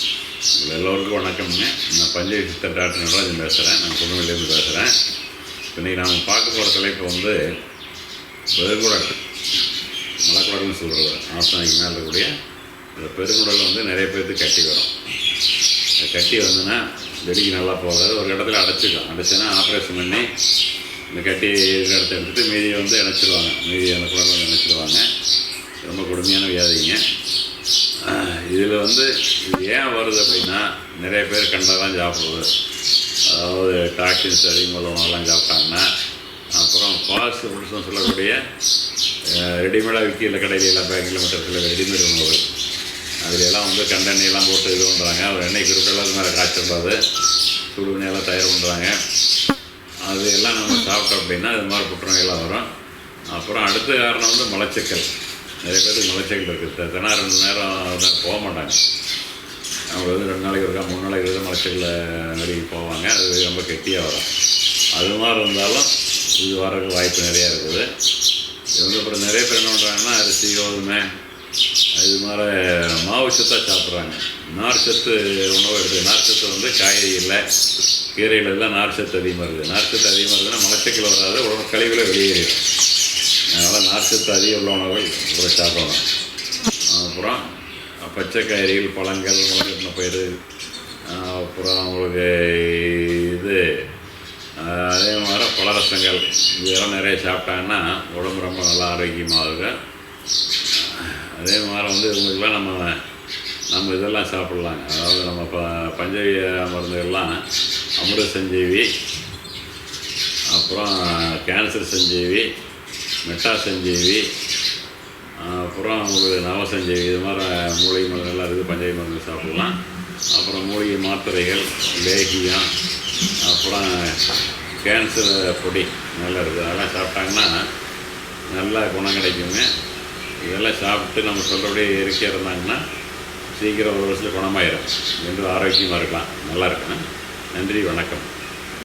உங்கள் எல்லோருக்கும் வணக்கம்ங்க நான் பஞ்சை சித்தர் டாக்டர் நடராஜன் பேசுகிறேன் நான் குடும்பத்திலேருந்து பேசுகிறேன் இன்றைக்கி நாம் பார்க்க போகிற தலைப்பு வந்து பெருங்குடல். மலக்குடல்னு சொல்கிறது ஆசனைக்கு மேலே இருக்கக்கூடிய அந்த பெருங்குடல் வந்து நிறைய பேர்த்துக்கு கட்டி வரும். கட்டி வந்துன்னா வெளிக்கு நல்லா போகாது. ஒரு இடத்துல அடைச்சிடும் அடைச்சுன்னா ஆப்ரேஷன் பண்ணி இந்த கட்டி இருக்கிற இடத்த எடுத்துகிட்டு மீதியை வந்து இணைச்சிடுவாங்க மீதி அந்த குடல் வந்து இணைச்சிடுவாங்க ரொம்ப கொடுமையான வியாதிங்க. இதில் வந்து இது ஏன் வருது அப்படின்னா நிறைய பேர் கண்டெல்லாம் சாப்பிடுவது அதாவது டாக்ஸின்ஸ் அதிகமாக சாப்பிட்டாங்கன்னா அப்புறம் ஃபாஸ்ட் ஃபுட்ஸ்னு சொல்லக்கூடிய ரெடிமேடாக விற்கிற கடையில் எல்லாம் பேக்கில் மட்டும் சில ரெடிமேட் உணவு. அதுல எல்லாம் வந்து கண்டெண்ணெயெல்லாம் போட்டு இது பண்ணுறாங்க ஒரு எண்ணெய் குறிப்பிட்டெல்லாம் மேலே காய்ச்சக்கூடாது சுடுவினையெல்லாம் தயார் பண்ணுறாங்க அது எல்லாம் நம்ம சாப்பிட்டோம் அப்படின்னா இது மாதிரி புற்றுநோயெல்லாம் வரும். அப்புறம் அடுத்த காரணம் வந்து மலச்சிக்கல். நிறைய பேருக்கு மலச்சிக்கல் இருக்குது தினம் ரெண்டு நேரம் போக மாட்டாங்க. அவங்க வந்து ரெண்டு நாளைக்கு இருக்கா மூணு நாளைக்கு இருக்கா மலச்சிக்கல நிறைய போவாங்க. அது ரொம்ப கெட்டியாக வரும். அது மாதிரி இருந்தாலும் இது வரதுக்கு வாய்ப்பு நிறையா இருக்குது. இது வந்து அப்புறம் நிறைய பேர் என்ன பண்ணுறாங்கன்னா அரிசி கோதுமை இது மாதிரி மாவு சத்தாக சாப்பிட்றாங்க. நார் சத்து உணவு எடுத்து நார் சத்து வந்து காய்கறிகளில் கீரையில் எல்லாம் நார் சத்து அதிகமாக இருக்குது. நார் சத்து அதிகமாக இருக்குதுன்னா மலச்சிக்கல் வராது உடம்பு கழிவுல வெளியேறிடும். நார்ச்சத்து அதிக அதிகம் உள்ள உணவுகள் கூட சாப்பிடலாம் அப்புறம் பச்சை காய்கறிகள் பழங்கள் முளைக்கட்டின பயிர் அப்புறம் உங்களுக்கு இது அதே மாதிரி பலரசங்கள் இதெல்லாம் நிறைய சாப்பிட்டாங்கன்னா உடம்பு ரொம்ப நல்லா ஆரோக்கியமாக இருக்கும் அதே மாதிரி வந்து இவங்களுக்குலாம் நம்ம நம்ம இதெல்லாம் சாப்பிட்லாங்க. அதாவது நம்ம ப பஞ்சவிய மருந்துகள்லாம் அமிர்த சஞ்சீவி அப்புறம் கேன்சர் சஞ்சீவி மெட்டா சஞ்சீவி அப்புறம் உங்களுக்கு நவசஞ்சீவி இது மாதிரி மூலிகை மருந்துகள்லாம் இருக்குது பஞ்சை மருந்து சாப்பிட்லாம். அப்புறம் மூலிகை மாத்திரைகள் லேகியம் அப்புறம் கேன்சர் பொடி நல்லா இருக்குது. அதெல்லாம் சாப்பிட்டாங்கன்னா நல்லா குணம் கிடைக்குங்க. இதெல்லாம் சாப்பிட்டு நம்ம சொல்கிறபடி இயற்கையாக இருந்தாங்கன்னா சீக்கிரம் ஒரு வருஷத்தில் குணமாயிரும். என்று ஆரோக்கியமாக இருக்கலாம். நல்லா இருக்கணும். நன்றி வணக்கம்.